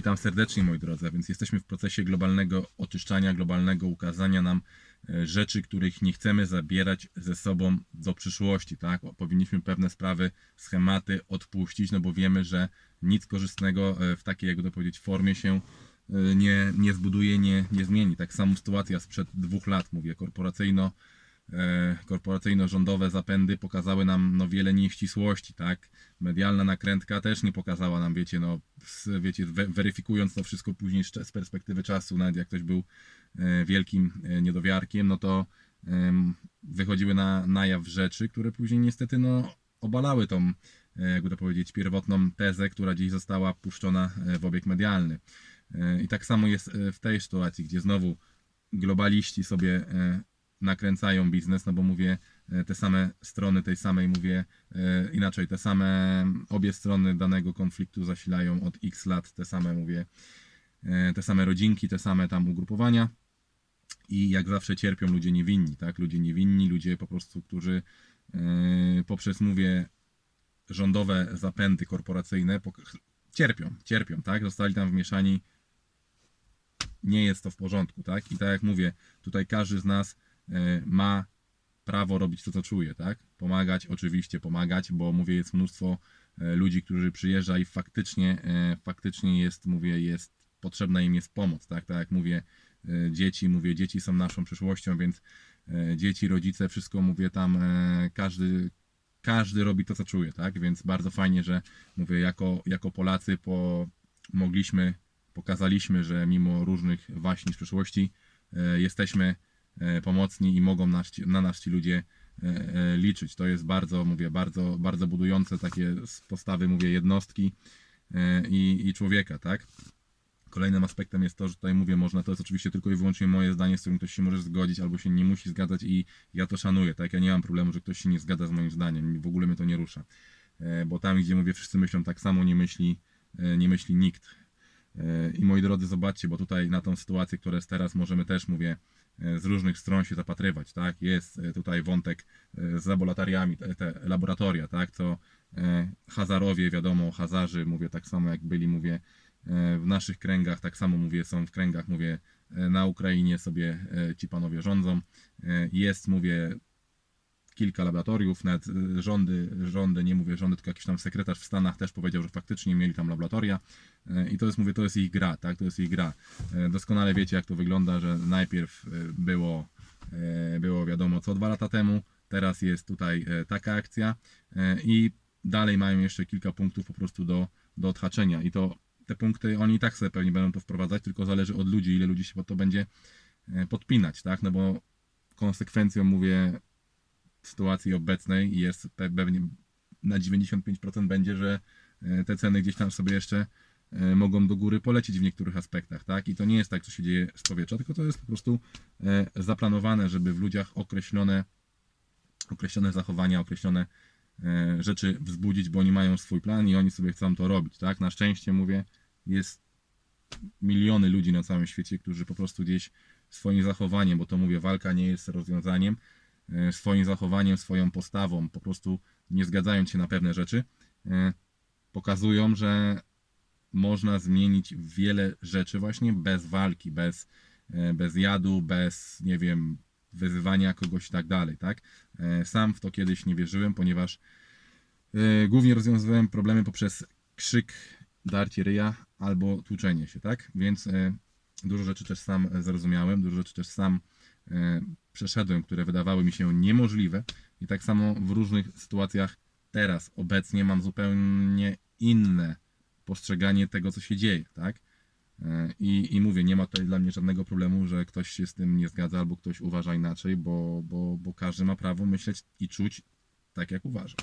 Witam serdecznie moi drodzy, a więc jesteśmy w procesie globalnego oczyszczania, globalnego ukazania nam e, rzeczy, których nie chcemy zabierać ze sobą do przyszłości, tak? Powinniśmy pewne sprawy, schematy odpuścić, no bo wiemy, że nic korzystnego e, w takiej, jakby to powiedzieć, formie się e, nie, nie zbuduje, nie, nie zmieni. Tak samo sytuacja sprzed dwóch lat, mówię, korporacyjno korporacyjno-rządowe zapędy pokazały nam no, wiele nieścisłości, tak? Medialna nakrętka też nie pokazała nam, wiecie, no, wiecie, we, weryfikując to wszystko później z, perspektywy czasu, nawet jak ktoś był e, wielkim e, niedowiarkiem, no to wychodziły na, na jaw rzeczy, które później niestety, no, obalały tą, e, jakby to powiedzieć, pierwotną tezę, która gdzieś została puszczona e, w obieg medialny. E, I tak samo jest e, w tej sytuacji, gdzie znowu globaliści sobie e, nakręcają biznes, no bo mówię, e, te same strony tej samej, mówię e, inaczej, te same, obie strony danego konfliktu zasilają od x lat te same, mówię, e, te same rodzinki, te same tam ugrupowania. I jak zawsze cierpią ludzie niewinni, tak, ludzie niewinni, ludzie po prostu, którzy poprzez, mówię, rządowe zapędy korporacyjne cierpią, cierpią, tak, zostali tam wmieszani. Nie jest to w porządku, tak? I tak jak mówię, tutaj każdy z nas ma prawo robić to, co czuje, tak? Pomagać, oczywiście pomagać, bo mówię, jest mnóstwo e, ludzi, którzy przyjeżdża i faktycznie, e, faktycznie jest, mówię, jest potrzebna im jest pomoc, tak? Tak jak mówię, dzieci, mówię, dzieci są naszą przyszłością, więc dzieci, rodzice, wszystko mówię tam, każdy, każdy robi to, co czuje, tak? Więc bardzo fajnie, że mówię, jako, jako Polacy po, mogliśmy, pokazaliśmy, że mimo różnych waśni z przeszłości e, jesteśmy pomocni i mogą ci- na nas ci ludzie e, e, liczyć. To jest bardzo, mówię, bardzo, bardzo budujące takie postawy, mówię, jednostki e, i, i człowieka, tak? Kolejnym aspektem jest to, że tutaj mówię, można, to jest oczywiście tylko i wyłącznie moje zdanie, z którym ktoś się może zgodzić albo się nie musi zgadzać i ja to szanuję, tak? Ja nie mam problemu, że ktoś się nie zgadza z moim zdaniem, w ogóle mnie to nie rusza. E, Bo tam, gdzie mówię, wszyscy myślą tak samo, nie myśli, e, nie myśli nikt. E, I moi drodzy, zobaczcie, bo tutaj na tą sytuację, która jest teraz, możemy też, mówię, e, z różnych stron się zapatrywać, tak? Jest e, tutaj wątek e, z laboratoriami, te, laboratoria, tak? E, Hazarowie, wiadomo, Hazarzy, mówię tak samo jak byli, mówię, e, w naszych kręgach, tak samo mówię, są w kręgach, mówię, e, na Ukrainie sobie e, ci panowie rządzą. E, Jest, mówię, kilka laboratoriów, nawet e, rządy, rządy, nie mówię rządy, tylko jakiś tam sekretarz w Stanach też powiedział, że faktycznie mieli tam laboratoria E, i to jest, mówię, to jest ich gra, tak, to jest ich gra. E, Doskonale wiecie, jak to wygląda, że najpierw było, było wiadomo co dwa lata temu, teraz jest tutaj taka akcja i dalej mają jeszcze kilka punktów po prostu do, do odhaczenia i to te punkty, oni i tak sobie pewnie będą to wprowadzać, tylko zależy od ludzi, ile ludzi się pod to będzie podpinać, tak, no bo konsekwencją, mówię, sytuacji obecnej jest pe- pewnie na 95% będzie, że e, te ceny gdzieś tam sobie jeszcze e, mogą do góry polecieć w niektórych aspektach, tak? I to nie jest tak, co się dzieje z powietrza, tylko to jest po prostu e, zaplanowane, żeby w ludziach określone, określone zachowania, określone rzeczy wzbudzić, bo oni mają swój plan i oni sobie chcą to robić, tak? Na szczęście, mówię, jest miliony ludzi na całym świecie, którzy po prostu gdzieś swoim zachowaniem, bo to mówię, walka nie jest rozwiązaniem, swoim zachowaniem, swoją postawą, po prostu nie zgadzając się na pewne rzeczy, e, pokazują, że można zmienić wiele rzeczy właśnie bez walki, bez, e, bez jadu, bez, nie wiem, wyzywania kogoś i tak dalej, tak? E, Sam w to kiedyś nie wierzyłem, ponieważ e, głównie rozwiązywałem problemy poprzez krzyk, darcie ryja albo tłuczenie się, tak? Więc e, dużo rzeczy też sam zrozumiałem, dużo rzeczy też sam e, przeszedłem, które wydawały mi się niemożliwe i tak samo w różnych sytuacjach teraz, obecnie mam zupełnie inne postrzeganie tego, co się dzieje, tak? E, I, I mówię, nie ma tutaj dla mnie żadnego problemu, że ktoś się z tym nie zgadza albo ktoś uważa inaczej, bo, bo, bo każdy ma prawo myśleć i czuć tak, jak uważa.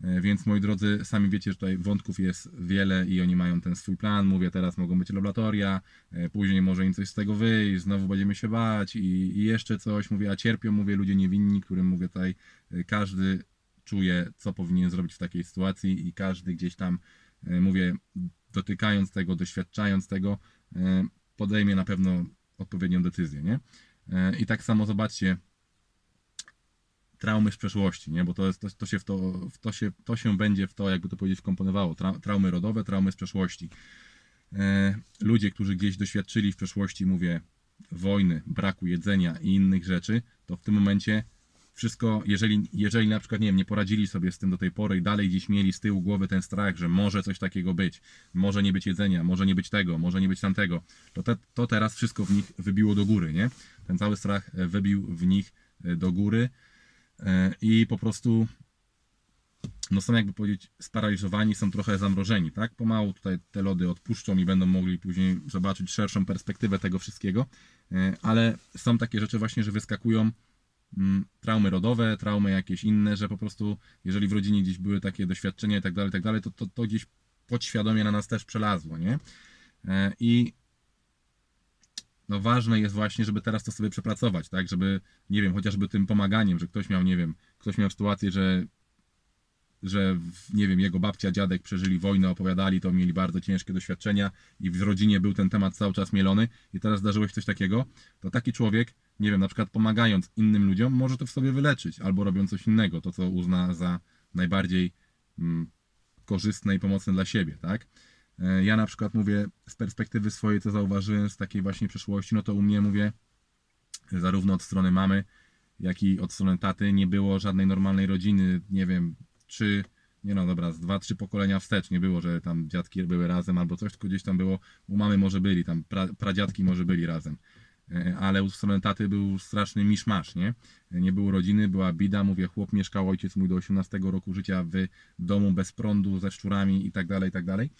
E, Więc moi drodzy, sami wiecie, że tutaj wątków jest wiele i oni mają ten swój plan. Mówię, teraz mogą być laboratoria, e, później może im coś z tego wyjść, znowu będziemy się bać i, i jeszcze coś. Mówię, a cierpią, mówię, ludzie niewinni, którym mówię tutaj, e, każdy czuje, co powinien zrobić w takiej sytuacji i każdy gdzieś tam, mówię, dotykając tego, doświadczając tego, podejmie na pewno odpowiednią decyzję, nie? I tak samo zobaczcie, traumy z przeszłości, nie? Bo to, jest, to, to, się w to, w to, się, to się będzie w to, jakby to powiedzieć, wkomponowało. Tra, traumy rodowe, traumy z przeszłości. e, ludzie, którzy gdzieś doświadczyli w przeszłości, mówię, wojny, braku jedzenia i innych rzeczy, to w tym momencie wszystko, jeżeli, jeżeli na przykład, nie wiem, nie poradzili sobie z tym do tej pory i dalej gdzieś mieli z tyłu głowy ten strach, że może coś takiego być, może nie być jedzenia, może nie być tego, może nie być tamtego, to, te, to teraz wszystko w nich wybiło do góry, nie? Ten cały strach e, wybił w nich e, do góry i po prostu no są jakby powiedzieć sparaliżowani, są trochę zamrożeni, tak? Pomału tutaj te lody odpuszczą i będą mogli później zobaczyć szerszą perspektywę tego wszystkiego, E, ale są takie rzeczy właśnie, że wyskakują mm, traumy rodowe, traumy jakieś inne, że po prostu jeżeli w rodzinie gdzieś były takie doświadczenia i tak dalej, tak dalej, to, to, to gdzieś podświadomie na nas też przelazło, nie? E, I no ważne jest właśnie, żeby teraz to sobie przepracować, tak? Żeby, nie wiem, chociażby tym pomaganiem, że ktoś miał, nie wiem, ktoś miał sytuację, że że nie wiem, jego babcia, dziadek przeżyli wojnę, opowiadali, to mieli bardzo ciężkie doświadczenia i w rodzinie był ten temat cały czas mielony i teraz zdarzyło się coś takiego, to taki człowiek, nie wiem, na przykład pomagając innym ludziom, może to w sobie wyleczyć albo robiąc coś innego, to co uzna za najbardziej mm, korzystne i pomocne dla siebie, tak? E, Ja na przykład mówię z perspektywy swojej, co zauważyłem z takiej właśnie przeszłości, no to u mnie mówię, zarówno od strony mamy, jak i od strony taty nie było żadnej normalnej rodziny, nie wiem, czy, nie no dobra, z dwa, trzy pokolenia wstecz nie było, że tam dziadki były razem albo coś, tylko gdzieś tam było, u mamy może byli, tam pra, pradziadki może byli razem. E, Ale u strony taty był straszny miszmasz, nie? Nie było rodziny, była bida, mówię, chłop mieszkał, ojciec mój do 18 roku życia w domu bez prądu, ze szczurami i tak dalej, i tak dalej.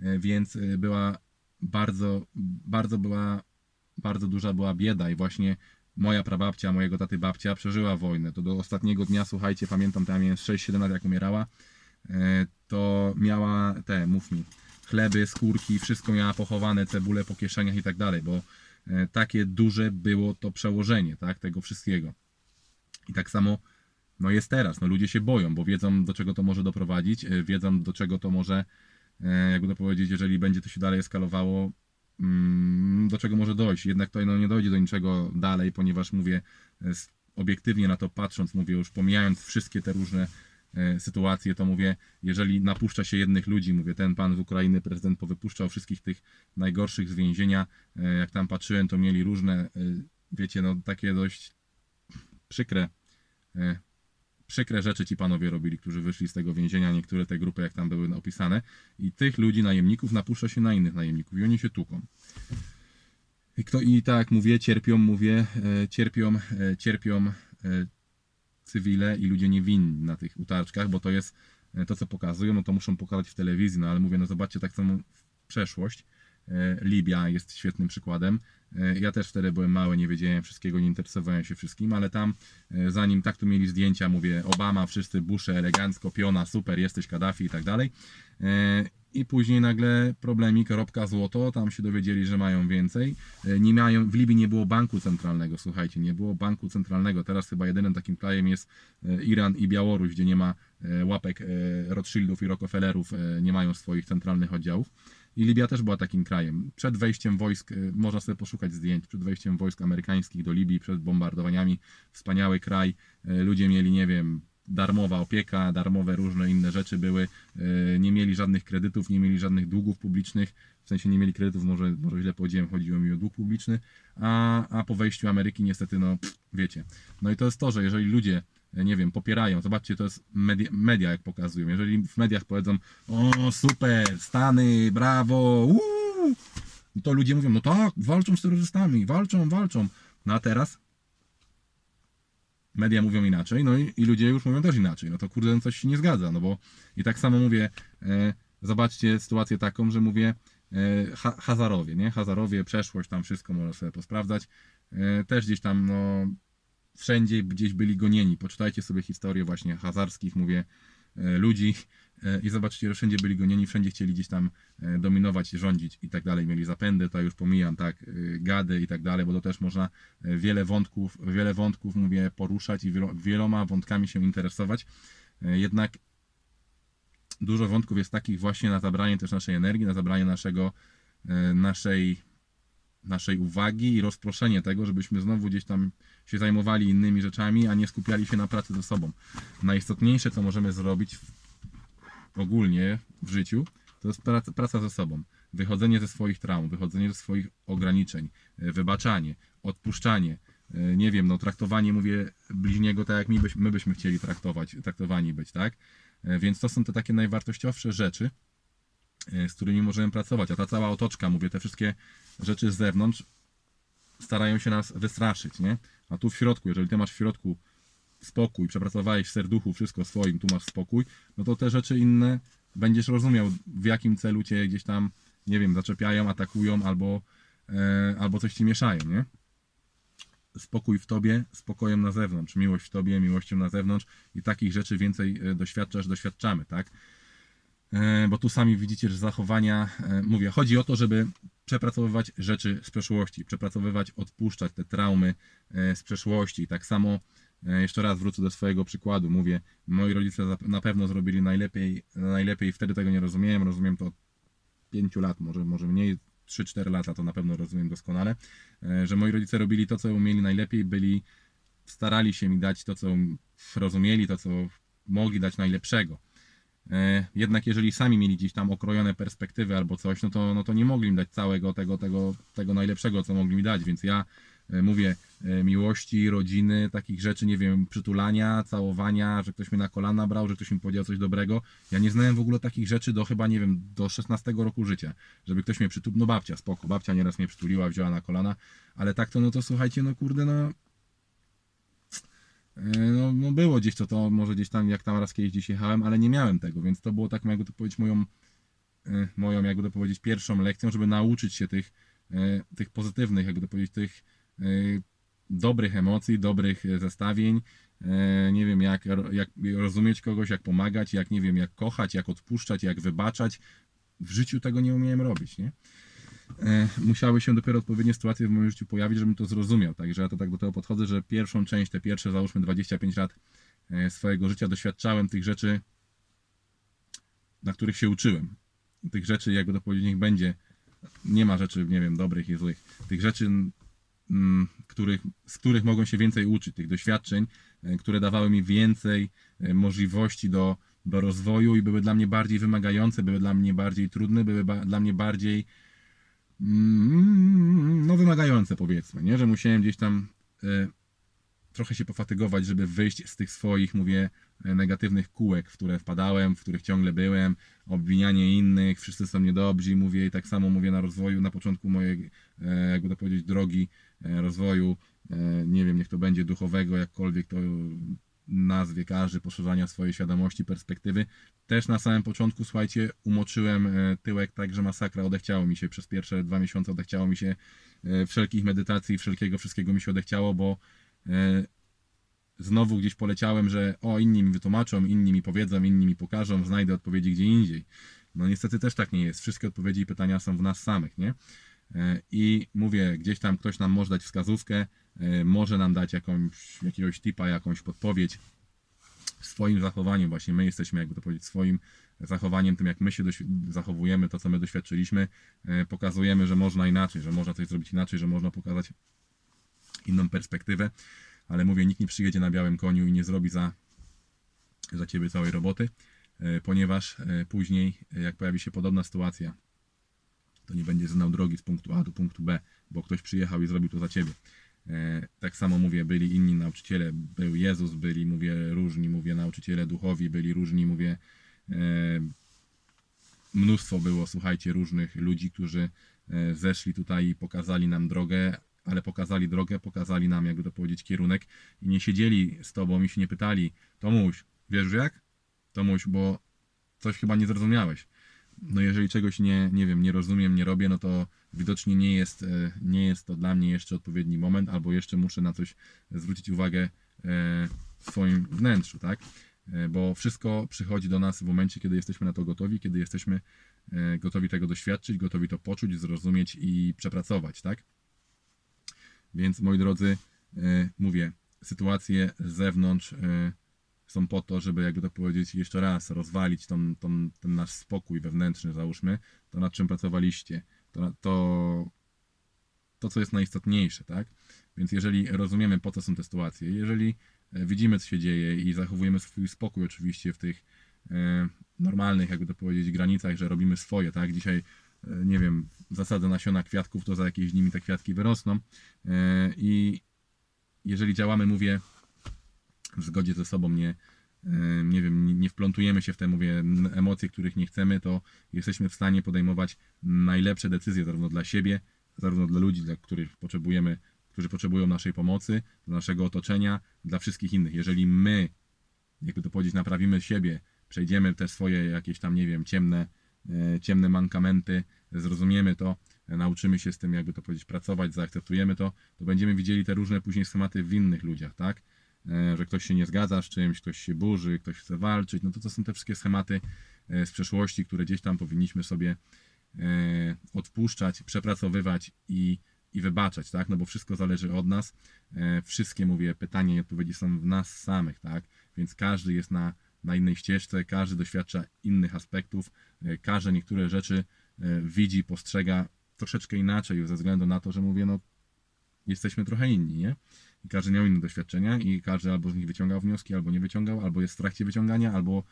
E, Więc e, była bardzo, bardzo była, bardzo duża była bieda i właśnie moja prababcia, mojego taty babcia przeżyła wojnę. To do ostatniego dnia, słuchajcie, pamiętam, tam miałem 6-7 lat jak umierała, e, to miała te, mów mi, chleby, skórki, wszystko miała pochowane, cebule po kieszeniach i tak dalej, bo takie duże było to przełożenie, tak, tego wszystkiego. I tak samo no jest teraz, no ludzie się boją, bo wiedzą do czego to może doprowadzić, wiedzą do czego to może, jakby to powiedzieć, jeżeli będzie to się dalej eskalowało, mm, do czego może dojść. Jednak to no, nie dojdzie do niczego dalej, ponieważ mówię, e, obiektywnie na to patrząc, mówię już pomijając wszystkie te różne e, sytuacje, to mówię, jeżeli napuszcza się jednych ludzi, mówię, ten pan z Ukrainy, prezydent powypuszczał wszystkich tych najgorszych z więzienia, e, jak tam patrzyłem, to mieli różne, e, wiecie, no takie dość przykre e, przykre rzeczy ci panowie robili, którzy wyszli z tego więzienia, niektóre te grupy, jak tam były opisane, i tych ludzi, najemników, napuszcza się na innych najemników i oni się tuką. I, kto, i tak mówię, cierpią, mówię, e, cierpią, e, cierpią e, cywile i ludzie niewinni na tych utarczkach, bo to jest to, co pokazują, no to muszą pokazać w telewizji, no ale mówię, no zobaczcie tak samo przeszłość. E, Libia jest świetnym przykładem. E, Ja też wtedy byłem mały, nie wiedziałem wszystkiego, nie interesowałem się wszystkim, ale tam e, zanim tak tu mieli zdjęcia, mówię Obama, wszyscy Bushe, elegancko, piona, super, jesteś Kaddafi i tak dalej. E, I później nagle problemik, ropka złoto, tam się dowiedzieli, że mają więcej. Nie mają, w Libii nie było banku centralnego, słuchajcie, nie było banku centralnego. Teraz chyba jedynym takim krajem jest Iran i Białoruś, gdzie nie ma łapek Rothschildów i Rockefellerów, nie mają swoich centralnych oddziałów. I Libia też była takim krajem. Przed wejściem wojsk, e, można sobie poszukać zdjęć, przed wejściem wojsk amerykańskich do Libii, przed bombardowaniami, wspaniały kraj. E, Ludzie mieli, nie wiem, darmowa opieka, darmowe różne inne rzeczy były. E, Nie mieli żadnych kredytów, nie mieli żadnych długów publicznych. W sensie nie mieli kredytów, może, może źle powiedziałem, chodziło mi o dług publiczny. A, a po wejściu Ameryki niestety, no pff, wiecie. No i to jest to, że jeżeli ludzie nie wiem, popierają. Zobaczcie, to jest media, media jak pokazują. Jeżeli w mediach powiedzą, o super, Stany, brawo, uuu, to ludzie mówią, no tak, walczą z terrorystami, walczą, walczą. No a teraz media mówią inaczej, no i, i ludzie już mówią też inaczej. No to kurde, coś się nie zgadza, no bo i tak samo mówię, e, zobaczcie sytuację taką, że mówię, e, ha, Hazarowie, nie? Hazarowie, przeszłość, tam wszystko można sobie posprawdzać. E, też gdzieś tam, no, wszędzie gdzieś byli gonieni. Poczytajcie sobie historię właśnie hazarskich, mówię, e, ludzi e, i zobaczcie, że wszędzie byli gonieni, wszędzie chcieli gdzieś tam e, dominować, rządzić i tak dalej. Mieli zapędy, to już pomijam, tak, gady i tak dalej, bo to też można wiele wątków, wiele wątków, mówię, poruszać i wielo, wieloma wątkami się interesować. Jednak dużo wątków jest takich właśnie na zabranie też naszej energii, na zabranie naszego, naszej naszej uwagi i rozproszenie tego, żebyśmy znowu gdzieś tam się zajmowali innymi rzeczami, a nie skupiali się na pracy ze sobą. Najistotniejsze, co możemy zrobić ogólnie w życiu, to jest praca, praca ze sobą. wychodzenie ze swoich traum, wychodzenie ze swoich ograniczeń, e, wybaczanie, odpuszczanie, e, nie wiem, no traktowanie, mówię, bliźniego tak jak my, byś, my byśmy chcieli traktować, traktowani być, tak? E, Więc to są te takie najwartościowsze rzeczy, z którymi możemy pracować, a ta cała otoczka, mówię, te wszystkie rzeczy z zewnątrz starają się nas wystraszyć, nie? A tu w środku, jeżeli ty masz w środku spokój, przepracowałeś w serduchu wszystko swoim, tu masz spokój, no to te rzeczy inne będziesz rozumiał, w jakim celu cię gdzieś tam, nie wiem, zaczepiają, atakują albo, e, albo coś ci mieszają, nie? Spokój w tobie, spokojem na zewnątrz, miłość w tobie, miłością na zewnątrz i takich rzeczy więcej e, doświadczasz, doświadczamy, tak? E, bo tu sami widzicie, że zachowania, e, mówię, chodzi o to, żeby przepracowywać rzeczy z przeszłości, przepracowywać, odpuszczać te traumy e, z przeszłości. Tak samo jeszcze raz wrócę do swojego przykładu. Mówię, moi rodzice na pewno zrobili najlepiej, najlepiej wtedy tego nie rozumiałem, rozumiem to od 5 lat, może, może mniej, 3-4 lata to na pewno rozumiem doskonale, że moi rodzice robili to, co umieli najlepiej, byli, starali się mi dać to, co rozumieli, to, co mogli dać najlepszego. E, Jednak jeżeli sami mieli gdzieś tam okrojone perspektywy albo coś, no to, no to nie mogli mi dać całego tego, tego, tego najlepszego, co mogli mi dać, więc ja e, mówię e, miłości, rodziny, takich rzeczy, nie wiem, przytulania, całowania, że ktoś mnie na kolana brał, że ktoś mi powiedział coś dobrego. Ja nie znałem w ogóle takich rzeczy do chyba, nie wiem, do 16 roku życia, żeby ktoś mnie przytulił, no babcia, spoko, babcia nieraz mnie przytuliła, wzięła na kolana, ale tak to, no to słuchajcie, no kurde, no no, no było gdzieś to, to może gdzieś tam, jak tam raz kiedyś gdzieś jechałem, ale nie miałem tego, więc to było taką, jakby to powiedzieć, moją, e, moją, jakby to powiedzieć, pierwszą lekcją, żeby nauczyć się tych, e, tych pozytywnych, jakby to powiedzieć, tych e, dobrych emocji, dobrych e, zestawień, e, nie wiem, jak, jak rozumieć kogoś, jak pomagać, jak, nie wiem, jak kochać, jak odpuszczać, jak wybaczać. W życiu tego nie umiałem robić, nie? E, musiały się dopiero odpowiednie sytuacje w moim życiu pojawić, żebym to zrozumiał. Także ja to tak do tego podchodzę, że pierwszą część, te pierwsze załóżmy 25 lat e, swojego życia doświadczałem tych rzeczy, na których się uczyłem. Tych rzeczy, jakby to powiedzieć, niech będzie, nie ma rzeczy, nie wiem, dobrych i złych. Tych rzeczy, mm, których, z których mogłem się więcej uczyć, tych doświadczeń, e, które dawały mi więcej możliwości do, do rozwoju i były dla mnie bardziej wymagające, były dla mnie bardziej trudne, były ba- dla mnie bardziej no wymagające powiedzmy, nie? Że musiałem gdzieś tam e, trochę się pofatygować, żeby wyjść z tych swoich, mówię, e, negatywnych kółek, w które wpadałem, w których ciągle byłem, obwinianie innych, wszyscy są niedobrzy, mówię i tak samo mówię na rozwoju, na początku mojej, e, jakby to powiedzieć, drogi rozwoju, nie wiem, niech to będzie duchowego, jakkolwiek to nazwie każdy, poszerzania swojej świadomości, perspektywy. Też na samym początku, słuchajcie, umoczyłem e, tyłek tak, że masakra, odechciało mi się przez pierwsze dwa miesiące, odechciało mi się e, wszelkich medytacji, wszelkiego, wszystkiego mi się odechciało, bo e, znowu gdzieś poleciałem, że o, inni mi wytłumaczą, inni mi powiedzą, inni mi pokażą, znajdę odpowiedzi gdzie indziej. No niestety też tak nie jest. Wszystkie odpowiedzi i pytania są w nas samych, nie? I mówię, gdzieś tam ktoś nam może dać wskazówkę, może nam dać jakąś, jakiegoś tipa, jakąś podpowiedź swoim zachowaniem. Właśnie my jesteśmy, jakby to powiedzieć, swoim zachowaniem, tym jak my się zachowujemy, to co my doświadczyliśmy, e, pokazujemy, że można inaczej, że można coś zrobić inaczej, że można pokazać inną perspektywę, ale mówię, nikt nie przyjedzie na białym koniu i nie zrobi za, za ciebie całej roboty, e, ponieważ później, jak pojawi się podobna sytuacja, to nie będzie znał drogi z punktu A do punktu B, bo ktoś przyjechał i zrobił to za ciebie. E, Tak samo mówię, byli inni nauczyciele, był Jezus, byli, mówię, różni, mówię, nauczyciele duchowi, byli różni, mówię, e, mnóstwo było, słuchajcie, różnych ludzi, którzy e, zeszli tutaj i pokazali nam drogę, ale pokazali drogę, pokazali nam, jakby to powiedzieć, kierunek i nie siedzieli z tobą i się nie pytali, Tomuś, wiesz jak? Tomuś, bo coś chyba nie zrozumiałeś. No jeżeli czegoś nie, nie wiem, nie rozumiem, nie robię, no to widocznie nie jest, e, nie jest to dla mnie jeszcze odpowiedni moment, albo jeszcze muszę na coś zwrócić uwagę e, w swoim wnętrzu, tak? E, Bo wszystko przychodzi do nas w momencie, kiedy jesteśmy na to gotowi, kiedy jesteśmy gotowi tego doświadczyć, gotowi to poczuć, zrozumieć i przepracować, tak? Więc moi drodzy, mówię, sytuacje z zewnątrz są po to, żeby jakby to powiedzieć jeszcze raz, rozwalić tą, tą, ten nasz spokój wewnętrzny, załóżmy, to nad czym pracowaliście, to, to, to co jest najistotniejsze, tak? Więc jeżeli rozumiemy, po co są te sytuacje, jeżeli e, widzimy, co się dzieje i zachowujemy swój spokój oczywiście w tych e, normalnych, jakby to powiedzieć, granicach, że robimy swoje, tak? Dzisiaj e, nie wiem, zasadzę nasiona kwiatków, to za jakieś dni mi te kwiatki wyrosną. E, I jeżeli działamy, mówię, w zgodzie ze sobą, nie, nie wiem, nie- wplątujemy się w te, mówię, emocje, których nie chcemy, to jesteśmy w stanie podejmować najlepsze decyzje zarówno dla siebie, zarówno dla ludzi, dla których potrzebujemy, którzy potrzebują naszej pomocy, dla naszego otoczenia, dla wszystkich innych. Jeżeli my, jakby to powiedzieć, naprawimy siebie, przejdziemy te swoje jakieś tam, nie wiem, ciemne, e, ciemne mankamenty, zrozumiemy to, nauczymy się z tym, jakby to powiedzieć, pracować, zaakceptujemy to, to będziemy widzieli te różne później schematy w innych ludziach, tak? E, Że ktoś się nie zgadza z czymś, ktoś się burzy, ktoś chce walczyć, no to to są te wszystkie schematy e, z przeszłości, które gdzieś tam powinniśmy sobie e, odpuszczać, przepracowywać i, i wybaczać, tak? No bo wszystko zależy od nas. Wszystkie, mówię, pytania i odpowiedzi są w nas samych, tak? Więc każdy jest na, na innej ścieżce, każdy doświadcza innych aspektów, każdy niektóre rzeczy widzi, postrzega troszeczkę inaczej ze względu na to, że mówię, no jesteśmy trochę inni, nie? I każdy miał inne doświadczenia i każdy albo z nich wyciągał wnioski, albo nie wyciągał, albo jest w trakcie wyciągania, albo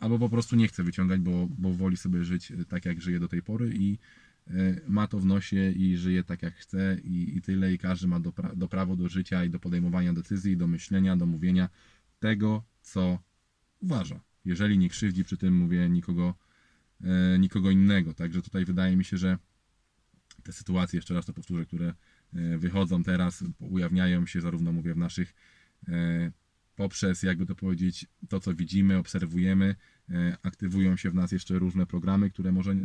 albo po prostu nie chce wyciągać, bo, bo woli sobie żyć e, tak, jak żyje do tej pory i e, ma to w nosie i żyje tak, jak chce i, i tyle. I każdy ma do, pra- do prawo do życia i do podejmowania decyzji, do myślenia, do mówienia tego, co uważa. Jeżeli nie krzywdzi przy tym, mówię, nikogo, e, nikogo innego. Także tutaj wydaje mi się, że te sytuacje, jeszcze raz to powtórzę, które wychodzą teraz, ujawniają się zarówno, mówię, w naszych e, poprzez, jakby to powiedzieć, to, co widzimy, obserwujemy, e, aktywują się w nas jeszcze różne programy, które może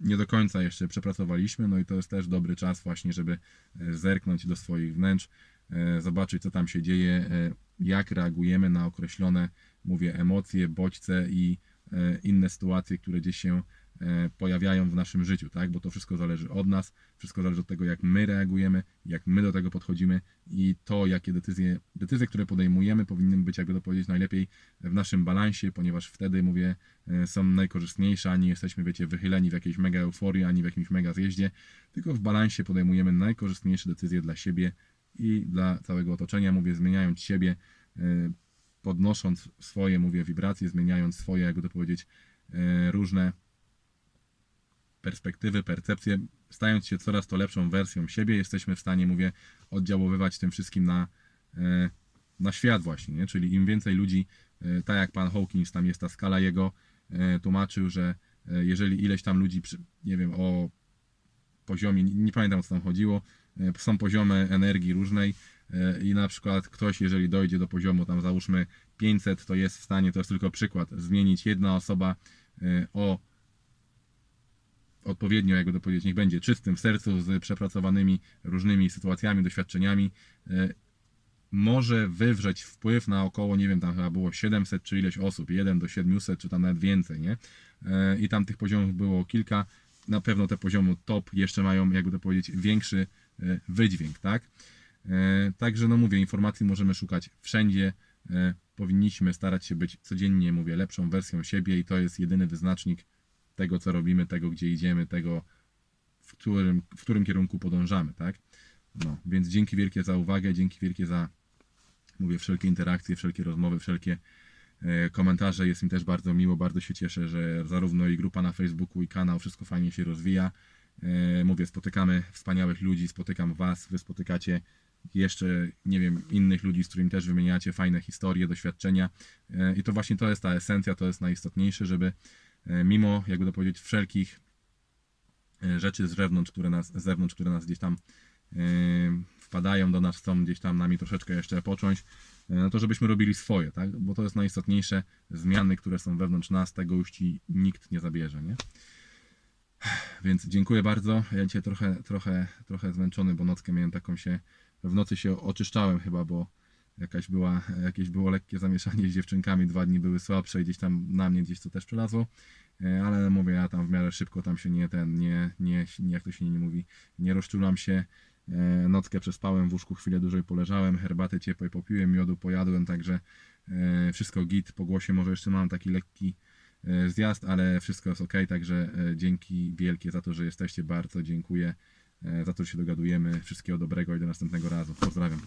nie- do końca jeszcze przepracowaliśmy, no i to jest też dobry czas właśnie, żeby e, zerknąć do swoich wnętrz, e, zobaczyć, co tam się dzieje, e, jak reagujemy na określone, mówię, emocje, bodźce i e, inne sytuacje, które gdzieś się e, pojawiają w naszym życiu, tak? Bo to wszystko zależy od nas, wszystko zależy od tego, jak my reagujemy, jak my do tego podchodzimy i to, jakie decyzje, decyzje, które podejmujemy, powinny być, jakby to powiedzieć, najlepiej w naszym balansie, ponieważ wtedy, mówię, e, są najkorzystniejsze, a nie jesteśmy, wiecie, wychyleni w jakiejś mega euforii, ani w jakimś mega zjeździe, tylko w balansie podejmujemy najkorzystniejsze decyzje dla siebie i dla całego otoczenia, mówię, zmieniając siebie, e, podnosząc swoje, mówię, wibracje, zmieniając swoje, jakby to powiedzieć, e, różne perspektywy, percepcje, stając się coraz to lepszą wersją siebie, jesteśmy w stanie, mówię, oddziaływać tym wszystkim na, e, na świat właśnie, nie? czyli im więcej ludzi, e, tak jak pan Hawkins, tam jest ta skala jego, e, tłumaczył, że jeżeli ileś tam ludzi, nie wiem, o poziomie, nie, pamiętam o co tam chodziło, są poziomy energii różnej i na przykład ktoś, jeżeli dojdzie do poziomu tam załóżmy 500, to jest w stanie, to jest tylko przykład, zmienić jedna osoba o odpowiednio, jakby to powiedzieć, niech będzie czystym w sercu, z przepracowanymi różnymi sytuacjami, doświadczeniami, e, może wywrzeć wpływ na około, nie wiem, tam chyba było 700 czy ileś osób, 1 do 700, czy tam nawet więcej, nie? E, I tam tych poziomów było kilka. Na pewno te poziomy top jeszcze mają, jakby to powiedzieć, większy e, wydźwięk, tak? Także, no mówię, informacji możemy szukać wszędzie. Powinniśmy starać się być codziennie, mówię, lepszą wersją siebie i to jest jedyny wyznacznik tego, co robimy, tego, gdzie idziemy, tego, w którym, w którym kierunku podążamy, tak? No, więc dzięki wielkie za uwagę, dzięki wielkie za, mówię, wszelkie interakcje, wszelkie rozmowy, wszelkie e, komentarze. Jest mi też bardzo miło, bardzo się cieszę, że zarówno i grupa na Facebooku, i kanał, wszystko fajnie się rozwija. E, mówię, spotykamy wspaniałych ludzi, spotykam Was, Wy spotykacie jeszcze, nie wiem, innych ludzi, z którymi też wymieniacie fajne historie, doświadczenia. E, I to właśnie to jest ta esencja, to jest najistotniejsze, żeby mimo, jakby to powiedzieć, wszelkich e, rzeczy z zewnątrz, które nas, z zewnątrz, które nas gdzieś tam e, wpadają do nas, chcą gdzieś tam nami troszeczkę jeszcze począć, e, no to żebyśmy robili swoje, tak? Bo to jest najistotniejsze. Zmiany, które są wewnątrz nas, tego już ci nikt nie zabierze, nie? Więc dziękuję bardzo. Ja dzisiaj trochę, trochę, trochę zmęczony, bo nockę miałem taką się, w nocy się oczyszczałem chyba, bo jakaś była, jakieś było lekkie zamieszanie z dziewczynkami, dwa dni były słabsze i gdzieś tam na mnie gdzieś to też przelazło, E, ale mówię, ja tam w miarę szybko tam się nie ten, nie, nie, jak to się nie mówi, nie rozczulam się, E, nockę przespałem w łóżku, chwilę dłużej poleżałem, herbaty ciepłej popiłem, miodu pojadłem, także e, wszystko git, po głosie może jeszcze mam taki lekki zjazd, ale wszystko jest ok, także dzięki wielkie za to, że jesteście, bardzo dziękuję za to, że się dogadujemy, wszystkiego dobrego i do następnego razu, pozdrawiam.